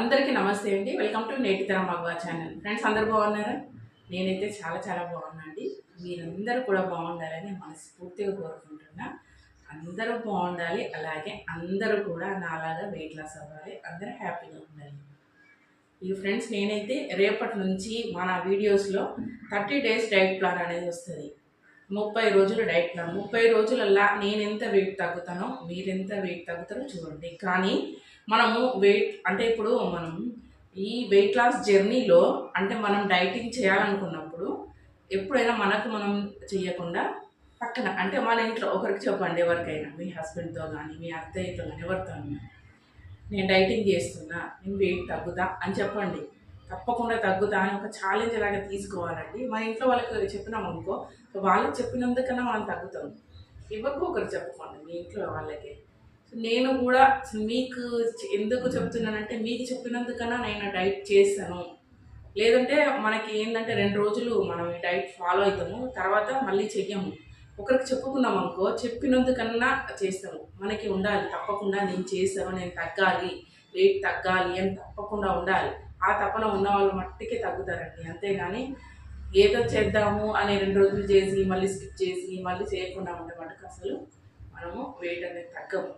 అందరికీ నమస్తే అండి. Welcome to Netitaram Magava channel friends అందరు బాగున్నారా? నేనైతే చాలా చాలా బాగున్నా అండి. మీరందరూ కూడా బాగుండాలని మనస్ఫూర్తిగా కోరుకుంటున్నా. అందరూ బాగుండాలి అలాగే అందరూ కూడా నాలాగా వెయిట్ లాస్ అవ్వాలి అందరూ హ్యాపీగా ఉండాలి. ఈ ఫ్రెండ్స్ నేనైతే రేపటి నుంచి మన వీడియోస్లో థర్టీ డేస్ డైట్ ప్లాన్ అనేది వస్తుంది. ముప్పై రోజులు డైట్ ప్లాన్ ముప్పై రోజులల్లా నేను ఎంత వెయిట్ తగ్గుతానో మీరెంత వెయిట్ తగ్గుతారో చూడండి. కానీ మనము వెయిట్ అంటే ఇప్పుడు మనం ఈ వెయిట్ లాస్ జర్నీలో అంటే మనం డైటింగ్ చేయాలనుకున్నప్పుడు ఎప్పుడైనా మనకు మనం చేయకుండా పక్కన అంటే మన ఇంట్లో ఒకరికి చెప్పండి ఎవరికైనా మీ హస్బెండ్తో కానీ మీ అత్తయ్యతో కానీ ఎవరితో నేను డైటింగ్ చేస్తున్నా నేను వెయిట్ తగ్గుతా అని చెప్పండి. తప్పకుండా తగ్గుతా అని ఒక ఛాలెంజ్ లాగా తీసుకోవాలండి. మన ఇంట్లో వాళ్ళకి చెప్పినాం అనుకో వాళ్ళకి చెప్పినందుకన్నా మనం తగ్గుతాం. ఎవరికో ఒకరు చెప్పుకోండి మీ ఇంట్లో వాళ్ళకి. నేను కూడా మీకు ఎందుకు చెప్తున్నానంటే మీకు చెప్పినందుకన్నా నేను డైట్ చేస్తాను లేదంటే మనకి ఏంటంటే రెండు రోజులు మనం ఈ డైట్ ఫాలో అవుతాము తర్వాత మళ్ళీ చెయ్యము. ఒకరికి చెప్పుకున్నాం అనుకో చెప్పినందుకన్నా చేస్తాము. మనకి ఉండాలి తప్పకుండా నేను చేస్తాను నేను తగ్గాలి వెయిట్ తగ్గాలి అని తప్పకుండా ఉండాలి. ఆ తపన ఉన్న వాళ్ళు మట్టికే తగ్గుతారండి అంతేగాని ఏదో చేద్దాము అని రెండు రోజులు చేసి మళ్ళీ స్కిప్ చేసి మళ్ళీ చేయకుండా ఉంటే మటుకు అసలు మనము వెయిట్ అనేది తగ్గము.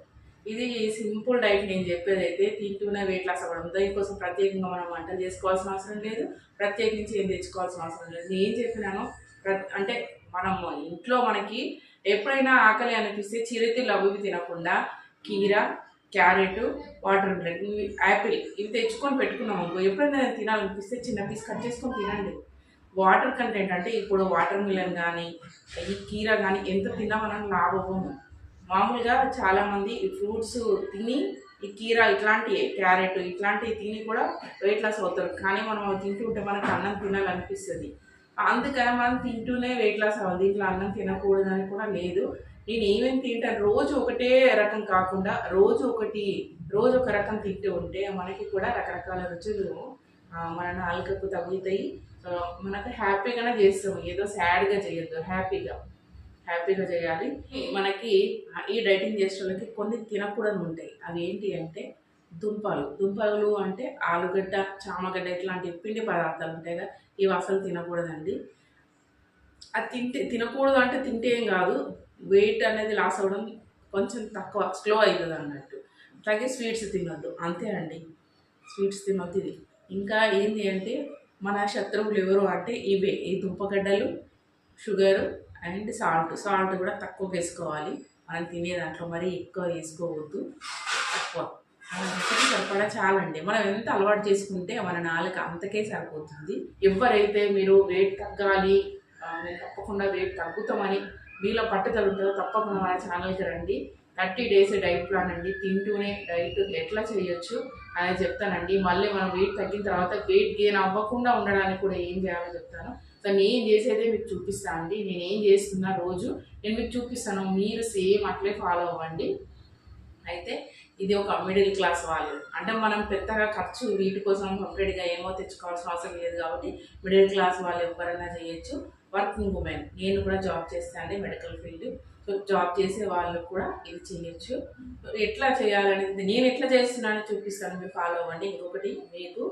ఇది సింపుల్ డైట్ నేను చెప్పేది అయితే తింటూనే వెయిట్ లాస్ అవ్వడం. దీనికోసం ప్రత్యేకంగా మనం వంట చేసుకోవాల్సిన అవసరం లేదు ప్రత్యేకించి ఏం తెచ్చుకోవాల్సిన అవసరం లేదు. నేను ఏం చెప్పినానో ప్ర- అంటే మనం ఇంట్లో మనకి ఎప్పుడైనా ఆకలి అనిపిస్తే చిరుతిళ్ళు అవి తినకుండా కీర క్యారెట్ వాటర్ మిలన్ ఇవి యాపిల్ ఇవి తెచ్చుకొని పెట్టుకున్నాం అనుకో ఎప్పుడైనా తినాలనిపిస్తే చిన్న పీస్ కట్ చేసుకొని తినండి. వాటర్ కంటెంట్ అంటే ఇప్పుడు వాటర్ మిలన్ కానీ ఈ కీర కానీ ఎంత తిన్నా లాభం. లాభము మామూలుగా చాలామంది ఈ ఫ్రూట్స్ తిని ఈ కీర ఇట్లాంటివి క్యారెట్ ఇట్లాంటివి తిని కూడా వెయిట్ లాస్ అవుతారు. కానీ మనం తింటూ ఉంటే మనకు అన్నం తినాలనిపిస్తుంది. అందుకని మనం తింటూనే వెయిట్ లాస్ అవ్వాలి. దీంట్లో అన్నం తినకూడదని కూడా లేదు. నేను ఏమేమి తింటాను? రోజు ఒకటే రకం కాకుండా రోజు ఒకటి రోజు ఒక రకం తింటూ ఉంటే మనకి కూడా రకరకాల రుచులు మన నాలుకకు తగులుతాయి. మనకు హ్యాపీగానే చేస్తాము. ఏదో సాడ్గా చేయొద్దు. హ్యాపీగా హ్యాపీగా చేయాలి. మనకి ఈ డైటింగ్ చేసేటోళ్ళకి కొన్ని తినకూడదు ఉంటాయి. అవి ఏంటి అంటే దుంపలు. దుంపలు అంటే ఆలుగడ్డ చామగడ్డ ఇట్లాంటి పిండి పదార్థాలు ఉంటాయి కదా ఇవి అసలు తినకూడదండి. అది తింటే తినకూడదు అంటే తింటే ఏం కాదు. వెయిట్ అనేది లాస్ అవ్వడం కొంచెం తక్కువ స్లో అవుతుంది అన్నట్టు. అలాగే స్వీట్స్ తినొద్దు. అంతే అండి. స్వీట్స్ తినొద్దు ఇది. ఇంకా ఏంటి అంటే మన శత్రువులు ఎవరు అంటే ఇవే. ఈ దుంపగడ్డలు షుగర్ అండ్ సాల్ట్ సాల్ట్ కూడా తక్కువ వేసుకోవాలి. మనం తినే దాంట్లో మరీ ఎక్కువ వేసుకోవద్దు. తక్కువ. రుచికి సరిపడా చాలండి. మనం ఎంత అలవాటు చేసుకుంటే మన నాలుక అంతకే సరిపోతుంది. ఎవరైతే మీరు వెయిట్ తగ్గాలి నేను తప్పకుండా వెయిట్ తగ్గుతామని మీలో పట్టుదల ఉంటుందో తప్పకుండా మన ఛానల్కి రండి. థర్టీ డేస్ డైట్ ప్లాన్ అండి. తింటూనే డైట్ ఎట్లా చేయొచ్చు అనేది చెప్తానండి. మళ్ళీ మనం వెయిట్ తగ్గిన తర్వాత వెయిట్ గెయిన్ అవ్వకుండా ఉండడానికి కూడా ఏం చేయాలో చెప్తాను. సో నేను చేసేదే మీకు చూపిస్తాను అండి. నేను ఏం చేస్తున్నా రోజు నేను మీకు చూపిస్తాను. మీరు సేమ్ అట్లే ఫాలో అవ్వండి. అయితే ఇది ఒక మిడిల్ క్లాస్ వాళ్ళు అంటే మనం పెద్దగా ఖర్చు వీటి కోసం సపరేట్గా ఏమో తెచ్చుకోవాల్సిన అవసరం లేదు కాబట్టి మిడిల్ క్లాస్ వాళ్ళు ఎవరైనా చేయొచ్చు. Working women. నేను కూడా జాబ్ చేస్తాను మెడికల్ ఫీల్డ్. సో జాబ్ చేసే వాళ్ళు కూడా ఇది చేయొచ్చు. ఎట్లా చేయాలనేది నేను ఎట్లా చేస్తున్నానో చూపిస్తాను. మీరు ఫాలో అవ్వండి. ఇంకొకటి మీకు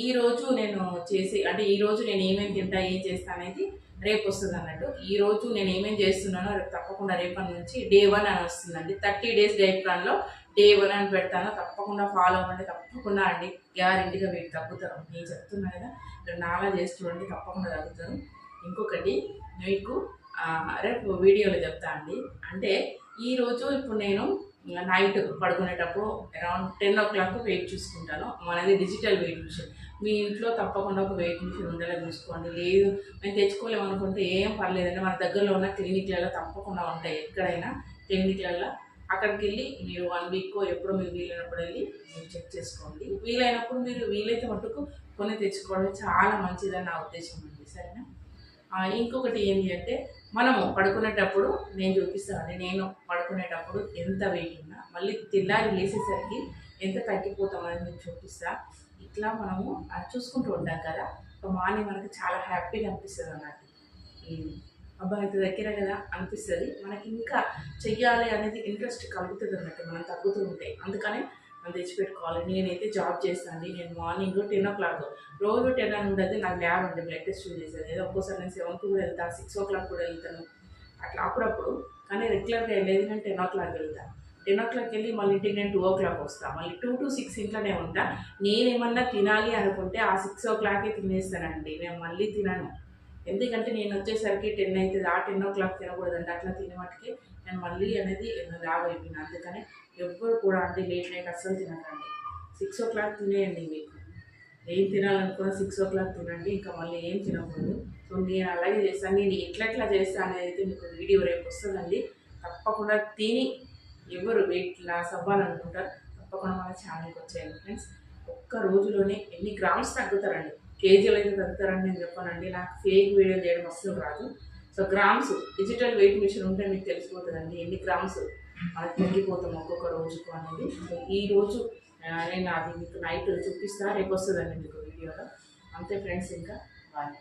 ఈ రోజు నేను చేసి అంటే ఈ రోజు నేను ఏమేమి తింటా ఏం చేస్తా అనేది రేపు వస్తుంది అన్నట్టు. ఈ రోజు నేను ఏమేమి చేస్తున్నానో రేపు తప్పకుండా రేపటి నుంచి డే వన్ అని వస్తుందండి. థర్టీ డేస్ డైట్ ప్లాన్లో డే వన్ అని పెడతాను. తప్పకుండా ఫాలో అవ్వండి. తప్పకుండా అండి. గ్యారెంటీగా మీరు తగ్గుతారు. నేను చెప్తున్నా కదా. నాలా చేసి చూడండి. తప్పకుండా తగ్గుతారు. ఇంకొకటి మీకు రేపు వీడియోలో చెప్తా అండి. అంటే ఈరోజు ఇప్పుడు నేను నైట్ పడుకునేటప్పుడు around ten o'clock weight చూసుకుంటాను. మనది డిజిటల్ వెయిట్ మిషన్ మీ ఇంట్లో తప్పకుండా ఒక వెయిట్ మిషన్ ఉండేలా చూసుకోండి. లేదు మేము తెచ్చుకోలేము అనుకుంటే ఏం పర్లేదండి. మన దగ్గరలో ఉన్న క్లినిక్లలో తప్పకుండా ఉంటాయి. ఎక్కడైనా క్లినిక్లలో అక్కడికి వెళ్ళి మీరు వన్ వీక్ ఎప్పుడు మీరు వీలైనప్పుడు వెళ్ళి మీరు చెక్ చేసుకోండి. వీలైనప్పుడు మీరు వీలైతే మటుకు కొన్ని తెచ్చుకోవడం చాలా మంచిదని నా ఉద్దేశం అండి. సరేనా? ఇంకొకటి ఏంటి అంటే మనము పడుకునేటప్పుడు నేను చూపిస్తాను నేను పడుకునేటప్పుడు ఎంత వెయిట్ ఉన్నా మళ్ళీ తెల్లారి లేచేసరికి ఎంత తగ్గిపోతామని నేను చూపిస్తా. ఇట్లా మనము అది చూసుకుంటూ ఉంటాం కదా ఒక మార్నింగ్ మనకి చాలా హ్యాపీగా అనిపిస్తుంది అన్నట్టు. అబ్బా ఇంత దగ్గర కదా అనిపిస్తుంది. మనకి ఇంకా చెయ్యాలి అనేది ఇంట్రెస్ట్ కలుగుతుంది అన్నట్టు మనం తగ్గుతూ ఉంటాయి అందుకని తెచ్చిపెట్టుకోవాలి. నేనైతే జాబ్ చేస్తాను. నేను మార్నింగ్ టెన్ ఓ క్లాక్ రోజు టెన్ అని ఉండదు నాకు ల్యాబ్ ఉంది బ్లడ్ టెస్ట్ చేసేది ఏదో ఒక్కోసారి నేను సెవెన్కి కూడా వెళ్తాను సిక్స్ ఓ క్లాక్ కూడా వెళ్తాను. అట్లా అప్పుడప్పుడు. కానీ రెగ్యులర్గా వెళ్ళేది నేను టెన్ ఓ క్లాక్ వెళ్తాను టెన్ ఓ క్లాక్ వెళ్ళి మళ్ళీ ఇంటికి నేను టూ ఓ క్లాక్ వస్తాను మళ్ళీ టూ టు సిక్స్ ఇంట్లోనే ఉంటా. నేనేమన్నా తినాలి అనుకుంటే ఆ సిక్స్ ఓ క్లాకే తినేస్తానండి. నేను మళ్ళీ తినను. ఎందుకంటే నేను వచ్చేసరికి టెన్ అవుతుంది ఆ టెన్ ఓ క్లాక్ తినకూడదండి. అట్లా తినేవాటికి నేను మళ్ళీ అనేది లావ్ అయిపోయినా అందుకని ఎవ్వరు కూడా అంటే లేట్ నైట్ అస్సలు తినకండి. సిక్స్ ఓ క్లాక్ తినేయండి మీకు. ఏం తినాలనుకున్నా సిక్స్ ఓ క్లాక్ తినండి. ఇంకా మళ్ళీ ఏం తినకూడదు. సో నేను అలాగే చేస్తాను. నేను ఎట్లా ఎట్లా చేస్తాను అనేది అయితే మీకు వీడియో రేపు వస్తుందండి. తప్పకుండా తిని ఎవరు వెయిట్ లాస్ అవ్వాలనుకుంటారు తప్పకుండా మన ఛానల్కి వచ్చేయండి ఫ్రెండ్స్ ఒక్క రోజులోనే ఎన్ని గ్రామ్స్ తగ్గుతారండి. కేజీలు అయితే తగ్గుతారని నేను చెప్పానండి. నాకు ఫేక్ వీడియోలు చేయడం అస్సలు రాదు. So grams digital weight machine ఉంటే మీకు తెలిసిపోతుందండి. ఎన్ని గ్రామ్స్ మనకి తగ్గిపోతాం ఒక్కొక్క రోజుకు అనేది. సో ఈ రోజు నేను అది మీకు నైట్ చూపిస్తా. రేపు వస్తుందండి మీకు వీడియోలో అంతే ఫ్రెండ్స్ ఇంకా. బాయ్